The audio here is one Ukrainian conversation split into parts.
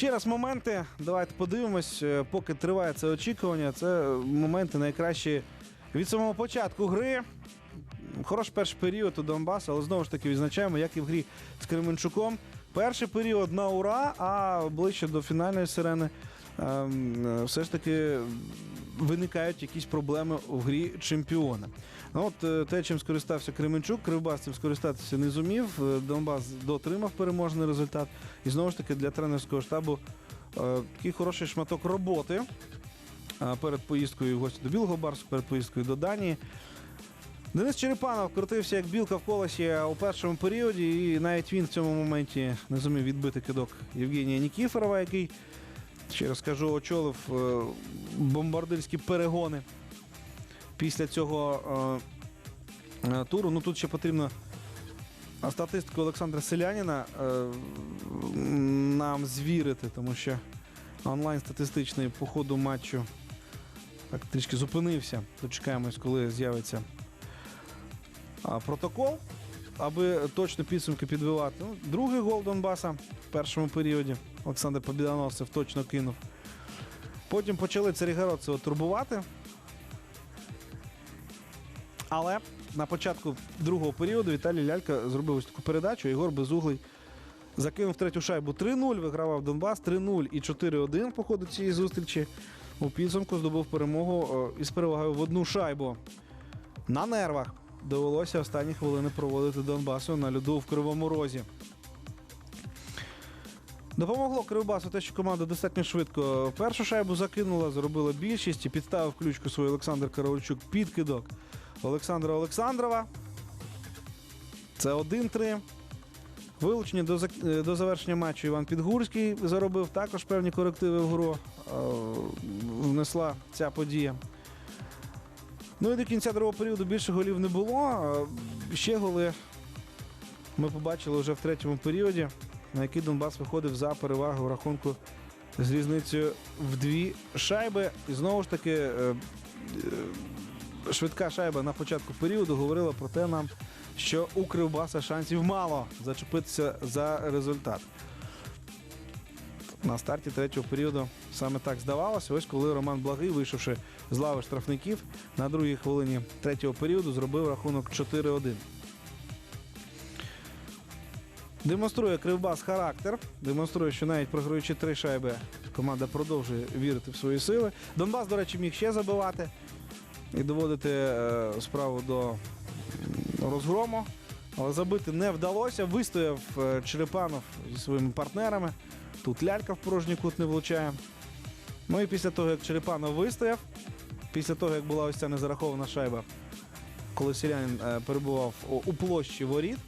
Ще раз моменти. Давайте подивимось, е, поки триває це очікування. Це моменти найкращі від самого початку гри. Хороший перший період у Донбасу, але знову ж таки відзначаємо, як і в грі з Кременчуком. Перший період на ура, а ближче до фінальної сирени все ж таки виникають якісь проблеми в грі чемпіона. Ну, от е, те, чим скористався Кременчук, Кривбас цим скористатися не зумів. Е, Донбас дотримав переможний результат. І знову ж таки для тренерського штабу е, такий хороший шматок роботи е, перед поїздкою в гості до Білого Барсу, перед поїздкою до Данії. Денис Черепанов крутився як білка в колесі у першому періоді, і навіть він в цьому моменті не зумів відбити кидок Євгенія Нікіфорова, який, ще раз кажу, очолив е, бомбардирські перегони після цього е, е, туру. Ну тут ще потрібно статистику Олександра Селяніна нам звірити, тому що онлайн статистичний по ходу матчу так трішки зупинився. Дочекаємось, коли з'явиться протокол, аби точно підсумки підбивати. Ну, другий гол Донбаса в першому періоді. Олександр Побідоносцев точно кинув. Потім почали Царігородцева турбувати. Але на початку другого періоду Віталій Лялька зробив ось таку передачу. Ігор Безуглий закинув третю шайбу 3-0, вигравав Донбас 3-0 і 4-1 по ходу цієї зустрічі. У підсумку здобув перемогу із перевагою в одну шайбу. На нервах довелося останні хвилини проводити Донбасу на льоду в Кривому Розі. Допомогло Кривбасу те, що команда достатньо швидко першу шайбу закинула, зробила більшість і підставив ключку свій Олександр Каролчук підкидок Олександра Олександрова. Це 1-3. Вилучення до, е, до завершення матчу Іван Підгурський заробив також певні корективи в гру. е, Внесла ця подія. Ну і до кінця другого періоду більше голів не було. Ще голи ми побачили вже в третьому періоді, на який Донбас виходив за перевагу в рахунку з різницею в дві шайби. І знову ж таки, е, е, швидка шайба на початку періоду говорила про те нам, що у Кривбаса шансів мало зачепитися за результат. На старті третього періоду саме так здавалося. Ось коли Роман Благий, вийшовши з лави штрафників, на другій хвилині третього періоду зробив рахунок 4-1. Демонструє Кривбас характер. Демонструє, що навіть програючи три шайби, команда продовжує вірити в свої сили. Донбас, до речі, міг ще забивати і доводити е, справу до розгрому. Але забити не вдалося. Вистояв е, Черепанов зі своїми партнерами. Тут лялька в порожній кут не влучає. Ну і після того, як Черепанов вистояв, після того, як була ось ця незарахована шайба, коли селянин е, перебував у, площі воріт,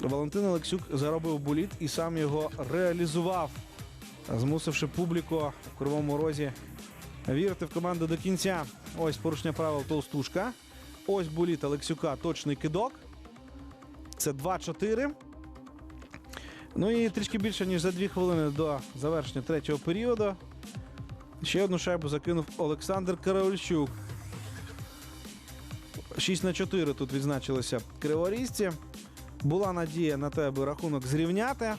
Валентин Олексюк заробив боліт і сам його реалізував, змусивши публіку в Кривому Розі вірити в команду до кінця. Ось порушення правил Толстушка. Ось боліт Олексюка, точний кидок. Це 2-4. Ну і трішки більше, ніж за дві хвилини до завершення третього періоду. Ще одну шайбу закинув Олександр Караульчук. 6 на 4 тут відзначилися криворізці. Була надія на те, аби рахунок зрівняти.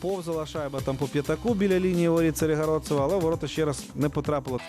Повзала шайба там по п'ятаку біля лінії воріт Царігородцева, але ворота ще раз не потрапило.